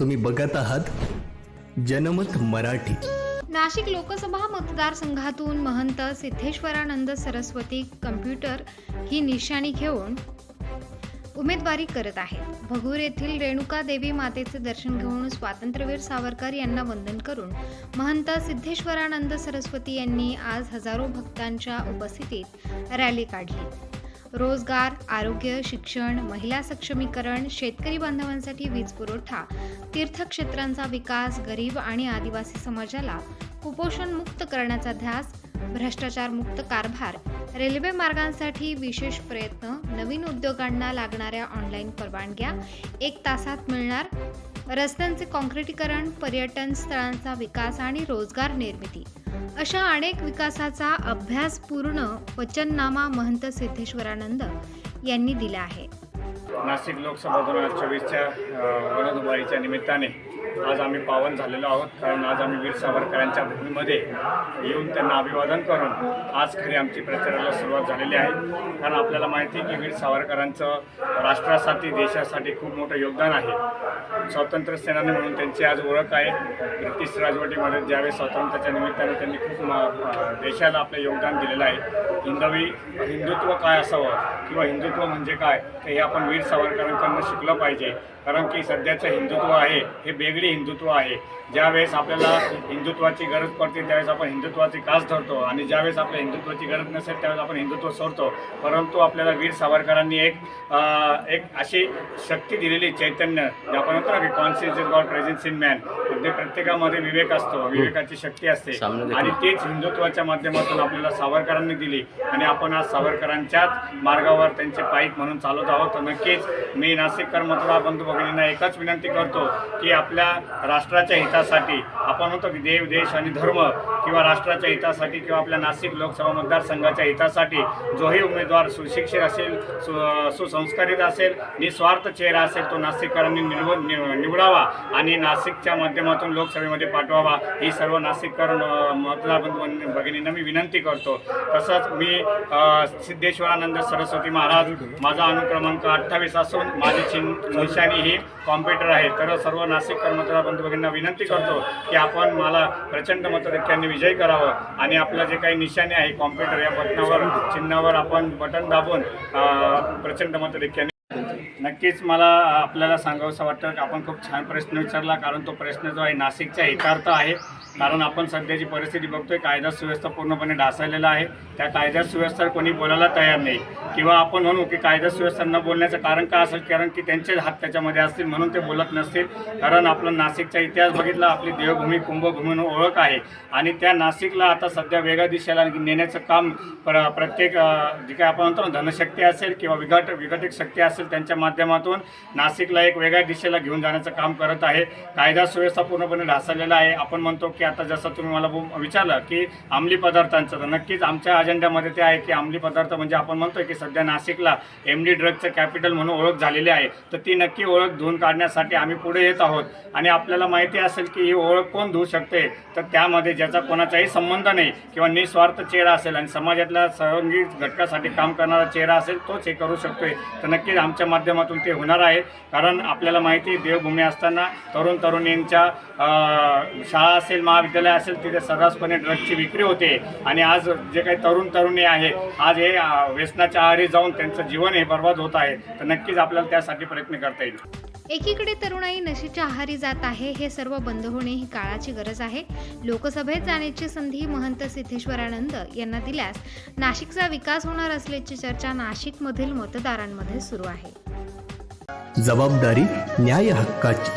तुम्ही बघत आहात जनमत मराठी. नाशिक लोकसभा मतदारसंघातून महंत सिद्धेश्वरानंद सरस्वती कम्प्युटर ही निशाणी घेऊन उमेदवारी करत आहेत. भगूर येथील रेणुका देवी मातेचे दर्शन घेऊन स्वातंत्र्यवीर सावरकर यांना वंदन करून महंत सिद्धेश्वरानंद सरस्वती यांनी आज हजारो भक्तांच्या उपस्थितीत रॅली काढली. रोजगार आरोग्य शिक्षण महिला सक्षमीकरण शेतकरी बांधवांसाठी वीज पुरवठा तीर्थक्षेत्रांचा विकास गरीब आणि आदिवासी समाजाला कुपोषण मुक्त करण्याचा ध्यास भ्रष्टाचार मुक्त कारभार रेल्वे मार्गांसाठी विशेष प्रयत्न नवीन उद्योगांना लागणाऱ्या ऑनलाईन परवानग्या एक तासात मिळणार रस्त्यांचे काँक्रिटीकरण पर्यटन स्थळांचा विकास आणि रोजगार निर्मिती. अशा अनेक विकासाचा अभ्यासपूर्ण वचननामा महंत सिद्धेश्वरानंद यांनी दिला आहे. नाशिक लोकसभा दोन हजार चोवीसच्या वनदुबारीच्या निमित्ताने आज आम्ही पावन झालेलो आहोत कारण आज आम्ही वीर सावरकरांच्या भूमीमध्ये येऊन त्यांना अभिवादन करून आज खरी आमची प्रचाराला सुरुवात झालेली आहे. कारण आपल्याला माहिती आहे की वीर सावरकरांचं राष्ट्रासाठी देशासाठी खूप मोठं योगदान आहे. स्वातंत्र्य सेनानी म्हणून त्यांची आज ओळख आहे. ब्रिटिश राजवटीमध्ये ज्यावेळेस स्वातंत्र्याच्या निमित्ताने त्यांनी खूप म- देशाला आपलं योगदान दिलेलं आहे. हिंदवी हिंदुत्व काय असावं किंवा हिंदुत्व म्हणजे काय तर हे आपण वीर सावरकरांकडून शिकलं पाहिजे. कारण की सध्याचं हिंदुत्व आहे हे वेगळी हिंदुत्व आहे. ज्यावेळेस आपल्याला हिंदुत्वाची गरज पडते त्यावेळेस आपण हिंदुत्वाची कास धरतो आणि ज्यावेळेस आपल्या हिंदुत्वाची गरज नसेल त्यावेळेस आपण हिंदुत्व सोडतो. परंतु आपल्याला वीर सावरकरांनी एक एक अशी शक्ती दिलेली चैतन्य जे आपण म्हणतो ना की conscience is God presence in man म्हणजे प्रत्येकामध्ये विवेक असतो विवेकाची शक्ती असते. आणि तेच हिंदुत्वाच्या माध्यमातून आपल्याला सावरकरांनी दिली. आणि आपण आज सावरकरांच्याच मार्गावर त्यांचे पाईक म्हणून चालत आहोत. तर नक्कीच मी नाशिककर मतदार बंधू भगिनींना एकच विनंती करतो की आपल्या राष्ट्राच्या हितासाठी आपण म्हणतो की देव देश आणि धर्म किंवा राष्ट्राच्या हितासाठी किंवा आपल्या नाशिक लोकसभा मतदारसंघाच्या हितासाठी जोही उमेदवार सुशिक्षित असेल सु सुसंस्कारित असेल निस्वार्थ चेहरा असेल तो नाशिककरांनी निवड निव- निवडावा आणि नाशिकच्या माध्यमातून लोकसभेमध्ये पाठवावा. ही सर्व नाशिककर अ, मतदार बंधू भगिनींना मी विनंती करतो. तसंच मी सिद्धेश्वरानंद सरस्वती महाराज माझा अनुक्रमांक अठ्ठावीस असून माझी चिन निशाणी ही कॉम्प्युटर आहे. तर सर्व नाशिककर मतदार बंधू विनंती करतो की आपण मला प्रचंड मतदारांनी विजय करावं आणि आपलं जे काही निशाणे आहे कॉम्प्युटर या बटनावर चिन्हावर आपण बटन दाबून प्रचंड मतदारांनी नक्कीच मला आपल्याला सांगावंसं वाटतं की आपण खूप छान प्रश्न विचारला कारण तो प्रश्न जो आहे नाशिकच्या हितार्थ आहे. कारण आपण सध्याची परिस्थिती बघतोय कायदा सुव्यवस्था पूर्णपणे ढासळलेला आहे. त्या कायदा सुव्यवस्थेवर कोणी बोलायला तयार नाही. किंवा आपण म्हणू की कायदा सुव्यवस्था न बोलण्याचं कारण का असेल? कारण की त्यांचे हात त्याच्यामध्ये असतील म्हणून ते बोलत नसतील. कारण आपलं नाशिकचा इतिहास बघितला आपली देवभूमी कुंभभूमी म्हणून ओळख आहे. आणि त्या नाशिकला आता सध्या वेगळ्या दिशेला नेण्याचं काम प्र प्रत्येक जे काय आपण म्हणतो ना धनशक्ती असेल किंवा विघट विघटित शक्ती असेल त्यांच्या माध्यमातून नाशिकला एक वेगळ्या दिशेला घेऊन जाण्याचं काम करत आहे. कायदा सुव्यवस्था पूर्णपणे ढासळलेला आहे. आपण म्हणतो की आता जसं तुम्ही मला विचारलं की अंमली पदार्थांचं तर नक्कीच आमच्या अजेंड्यामध्ये ते आहे की अंमली पदार्थ म्हणजे आपण म्हणतोय की सध्या नाशिकला एम डी ड्रगचं कॅपिटल म्हणून ओळख झालेली आहे. तर ती नक्की ओळख धुवून काढण्यासाठी आम्ही पुढे येत आहोत. आणि आपल्याला माहिती असेल की ही ओळख कोण धुवू शकते तर त्यामध्ये ज्याचा कोणाचाही संबंध नाही किंवा निस्वार्थ चेहरा असेल आणि समाजातल्या सर्वांगी घटकासाठी काम करणारा चेहरा असेल तोच हे करू शकतोय. तर नक्कीच आमच्या माध्यमातून ते होणार आहे. कारण आपल्याला माहिती देवभूमी असताना तरुण तरुणींच्या शाळा असेल महाविद्यालय असेल तिथे सर्रासपणे ड्रगची विक्री होते. आणि आज जे काही तरुण तरुणी आहे आज हे व्यसनाच्या आहारी जाऊन त्यांचं जीवन हे बर्बाद होत आहे. तर नक्कीच आपल्याला त्यासाठी प्रयत्न करता येईल. एकीकडे तरुणाई नशेच्या आहारी जात आहे हे सर्व बंद होणे ही काळाची गरज आहे. लोकसभेत जाण्याची संधी महंत सिद्धेश्वरानंद यांना दिल्यास नाशिकचा विकास होणार असल्याची चर्चा नाशिकमधील मतदारांमध्ये सुरू आहे. जबाबदारी न्याय हक्काची.